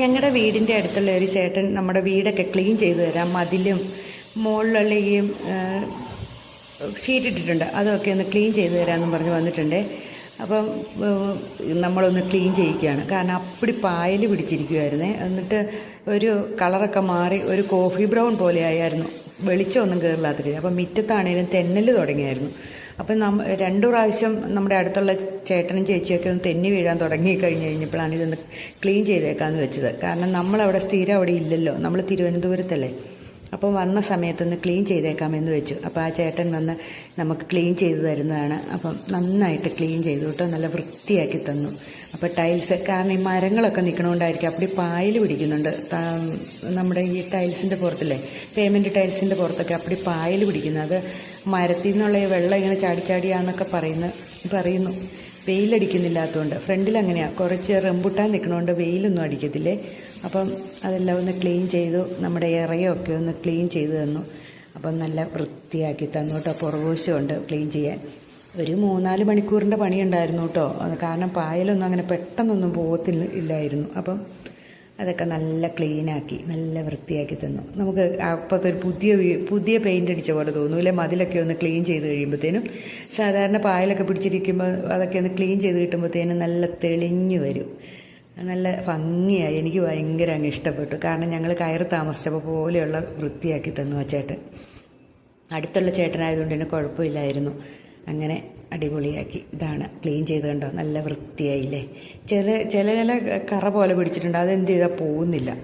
ഞങ്ങളുടെ വീടിന്റെ അടുത്തുള്ള ഒരു ചേട്ടൻ നമ്മുടെ വീടൊക്കെ ക്ലീൻ ചെയ്തു തരാം. മതിലും മുകളിലുള്ള ഈ ഷീറ്റ് ഇട്ടിട്ടുണ്ട്. അതൊക്കെ ഒന്ന് ക്ലീൻ ചെയ്തു തരാമെന്നും പറഞ്ഞ് വന്നിട്ടുണ്ട്. അപ്പം നമ്മളൊന്ന് ക്ലീൻ ചെയ്യിക്കുകയാണ് കാരണം അപ്പടി പായൽ പിടിച്ചിരിക്കുമായിരുന്നേ എന്നിട്ട് ഒരു കളറൊക്കെ മാറി ഒരു കോഫി ബ്രൗൺ പോലെ ആയിരുന്നു വെളിച്ചമൊന്നും കയറില്ലാത്ത രീതി അപ്പം മുറ്റത്താണേലും തെന്നൽ തുടങ്ങിയായിരുന്നു. അപ്പം നമ്മ രണ്ടു പ്രാവശ്യം നമ്മുടെ അടുത്തുള്ള ചേട്ടനും ചേച്ചിയൊക്കെ ഒന്ന് തെന്നി വീഴാൻ തുടങ്ങി കഴിഞ്ഞ് കഴിഞ്ഞപ്പോഴാണ് ഇതൊന്ന് ക്ലീൻ ചെയ്തേക്കാന്ന് വെച്ചത്. കാരണം നമ്മളവിടെ സ്ഥിരം അവിടെ ഇല്ലല്ലോ. നമ്മൾ തിരുവനന്തപുരത്തല്ലേ. അപ്പോൾ വന്ന സമയത്തൊന്ന് ക്ലീൻ ചെയ്തേക്കാമെന്ന് വെച്ചു. അപ്പോൾ ആ ചേട്ടൻ വന്ന് നമുക്ക് ക്ലീൻ ചെയ്ത് തരുന്നതാണ്. അപ്പം നന്നായിട്ട് ക്ലീൻ ചെയ്തു കേട്ടോ. നല്ല വൃത്തിയാക്കി തന്നു. അപ്പോൾ ടൈൽസ് കാരണം ഈ മരങ്ങളൊക്കെ നിൽക്കണോണ്ടായിരിക്കും അപ്പോൾ പായൽ പിടിക്കുന്നുണ്ട്. നമ്മുടെ ഈ ടൈൽസിന്റെ പുറത്തില്ലേ? പേയ്മെന്റ് ടൈൽസിന്റെ പുറത്തൊക്കെ അപ്പടി പായൽ പിടിക്കുന്നത് മരത്തിൽ നിന്നുള്ള ഈ വെള്ളം ഇങ്ങനെ ചാടി പറയുന്നു പറയുന്നു. വെയിലടിക്കുന്നില്ലാത്തതുകൊണ്ട് ഫ്രണ്ടിൽ അങ്ങനെയാണ് കുറച്ച് റംബുട്ടാൻ നിൽക്കണോണ്ട് വെയിലൊന്നും അടിക്കത്തില്ലേ? അപ്പം അതെല്ലാം ഒന്ന് ക്ലീൻ ചെയ്തു. നമ്മുടെ ഇറയൊക്കെ ഒന്ന് ക്ലീൻ ചെയ്ത് തന്നു. അപ്പം നല്ല വൃത്തിയാക്കി തന്നു കേട്ടോ. പുറകോശമുണ്ട് ക്ലീൻ ചെയ്യാൻ. ഒരു മൂന്നാൽ മണിക്കൂറിന്റെ പണിയുണ്ടായിരുന്നു കേട്ടോ. കാരണം പായലൊന്നും അങ്ങനെ പെട്ടെന്നൊന്നും പോകത്തില്ല ഇല്ലായിരുന്നു. അപ്പം അതൊക്കെ നല്ല ക്ലീനാക്കി നല്ല വൃത്തിയാക്കി തന്നു. നമുക്ക് അപ്പോഴത്തെ ഒരു പുതിയ പുതിയ പെയിന്റ് അടിച്ച പോലെ തോന്നും. അല്ലെ? മതിലൊക്കെ ഒന്ന് ക്ലീൻ ചെയ്ത് കഴിയുമ്പോഴത്തേനും സാധാരണ പായലൊക്കെ പിടിച്ചിരിക്കുമ്പോൾ അതൊക്കെ ഒന്ന് ക്ലീൻ ചെയ്ത് കിട്ടുമ്പോഴത്തേനും നല്ല തെളിഞ്ഞു വരും. നല്ല ഭംഗിയായി. എനിക്ക് ഭയങ്കര അങ്ങ് ഇഷ്ടപ്പെട്ടു. കാരണം ഞങ്ങൾ കയറി താമസിച്ചപ്പോൾ പോലെയുള്ള വൃത്തിയാക്കി തന്നു ആ ചേട്ടൻ. അടുത്തുള്ള ചേട്ടനായതുകൊണ്ട് തന്നെ കുഴപ്പമില്ലായിരുന്നു. അങ്ങനെ അടിപൊളിയാക്കി. ഇതാണ് ക്ലീൻ ചെയ്ത് കണ്ടോ? നല്ല വൃത്തിയായില്ലേ? ചില ചില ചില കറ പോലെ പിടിച്ചിട്ടുണ്ട്. അതെന്ത് ചെയ്താൽ പോകുന്നില്ല.